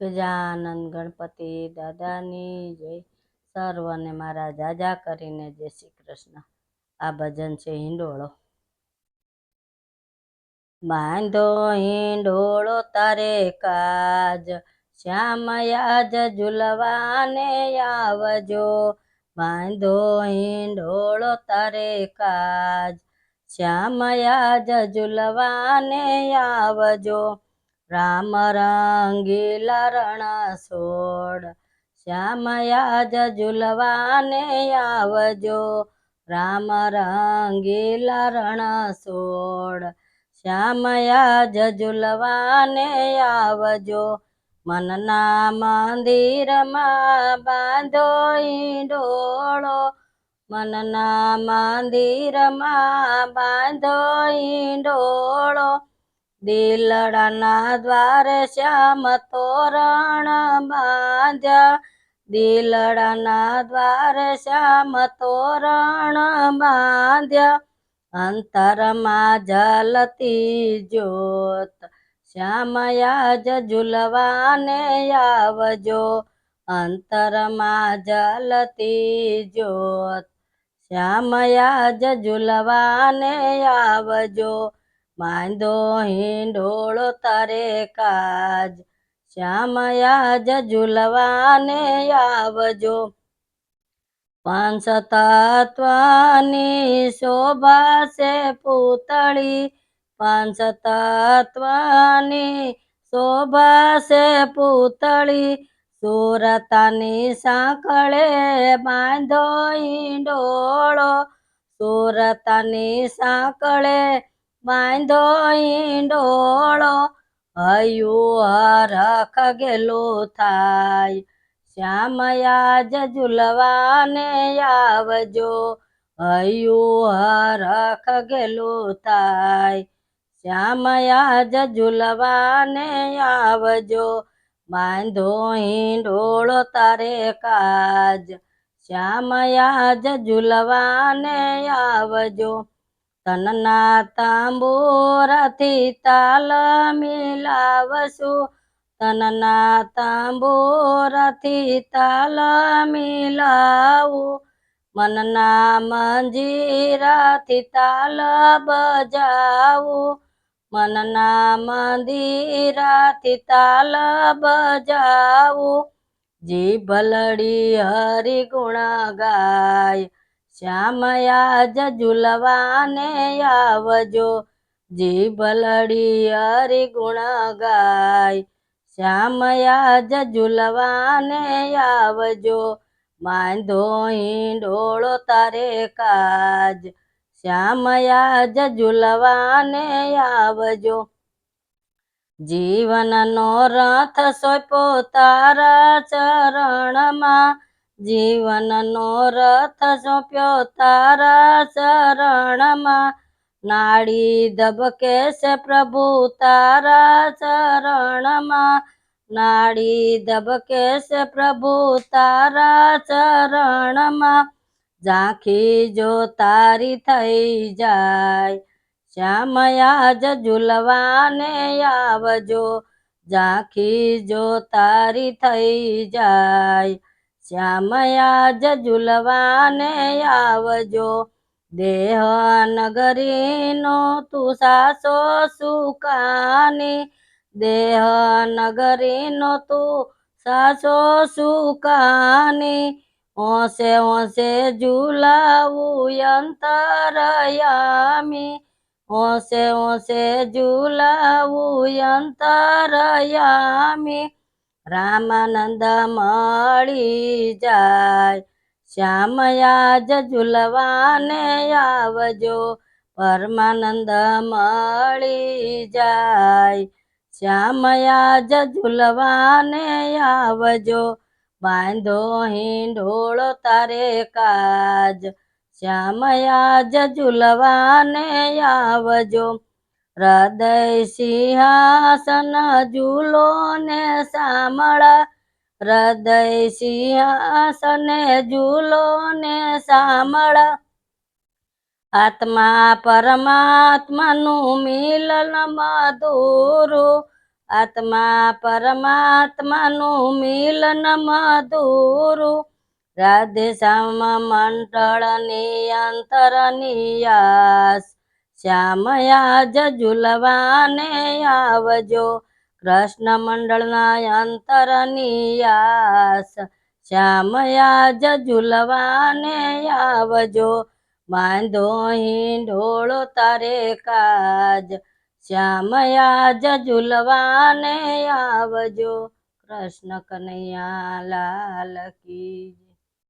ગજાનંદ ગણપતિ દાદાની જય. સર્વને મારા જાજા કરીને જય શ્રી કૃષ્ણ. આ ભજન છે હિંડોળો. બાંધો હિંડોળો તારે કાજ. શ્યામયાજ ઝુલવાને આવજો. બાંધો હિંડોળો તારે કાજ. શ્યામયાજ ઝુલવાને આવજો. રામ રંગીલા રણ સોડ શ્યામયાજ ઝુલવાને આવજો. રામ રંગીલા રણ સોડ શ્યામયાજ ઝુલવાને આવજો. મનના મંદિરમાં બાંધો ઈંડોળો. મનના મંદિરમાં બાંધો ઈંડોળો. દિલડાના દ્વારે શ્યામ તોરણ બાંધ્યા. દિલડાના દ્વારે શ્યામ તોરણ બાંધ્યા. અંતરમાં જલતી જ્યોત શ્યામયાજ ઝુલવાને આવજો. અંતરમાં જલતી જ્યોત શ્યામયાજ ઝુલવાને આવજો. બાંધો હિંડોળો તારે કાજ. શ્યામયાજ ઝુલવાને આવજો. પંચતત્વની શોભા છે પૂતળી. પંચતત્વની શોભા છે પૂતળી. સુરતની સાંકળે બાંધો ઈંડોળો સુરતની સાંકળે બાંધો ઈંડોળો હયું હરખ ગેલું થાય. શ્યામયા જજુલવાને આવજો, હયું હરખ ગેલું થાય. શ્યામયા જજુલવાને આવજો બાંધો હિંડોળો તારે કાજ. શ્યામયા જજુલવાને આવજો તનના તાંબોરાથી તાલ મિલાવશું તનના તાંબોરાથી તાલ મિલાવું મનના મંજીરાથી તાલ બજાવું. મનના મંદિરાથી તાલ બજાવું. જીભલડી હરિ ગુણ ગાય શ્યામયાજ ઝુલવાને આવજો. જીભલડી હરિ ગુણ ગાય શ્યામયાજ ઝુલવાને આવજો. માંધો ઢોળો તારે કાજ. શ્યામયાજ ઝુલવાને આવજો. જીવનનો રથ સોંપો તારા ચરણમાં. જીવનનો રથ સોંપ્યો તારા ચરણમાં નાડી ધબકે છે પ્રભુ તારા ચરણમાં નાડી ધબકે છે પ્રભુ તારા ચરણમાં ઝાંખી જો તારી થઈ જાય શ્યામયાજ ઝુલવાને આવજો. ઝાંખી જો તારી થઈ જાય શ્યામયાજ ઝુલવાને આવજો. દેહ નગરીનો તું સાસો સુકાની. દેહ નગરીનો તું સાસો સુકાની. ઓસે ઓસે ઝુલાવું અંતરયામી ઓસે ઓસે ઝુલાવું અંતરયામી રામાનંદ મળી જાય. શ્યામયાજ ઝુલવાને આવજો. પરમાનંદ મળી જાય. શ્યામયાજ ઝુલવાને આવજો. બાંધો હિંડોળો તારે કાજ. શ્યામયાજ ઝુલવાને આવજો. હૃદય સિંહાસન ઝૂલો ને સાંભળા. હૃદય સિંહાસને ઝૂલો ને સાંભળા. આત્મા પરમાત્માનું મિલન મધુરું. આત્મા પરમાત્માનું મિલન મધુરું. રાધે શ્યામ મંડળની અંતરની આસ જજુલવાને આવજો. કૃષ્ણ મંડળના અંતરની આસ. શ્યામયાજ ઝુલવાને આવજો. બાંધો ઢોળો તારે કાજ. શ્યામયાજ ઝુલવાને આવજો. કૃષ્ણ કનૈયા લાલ કી.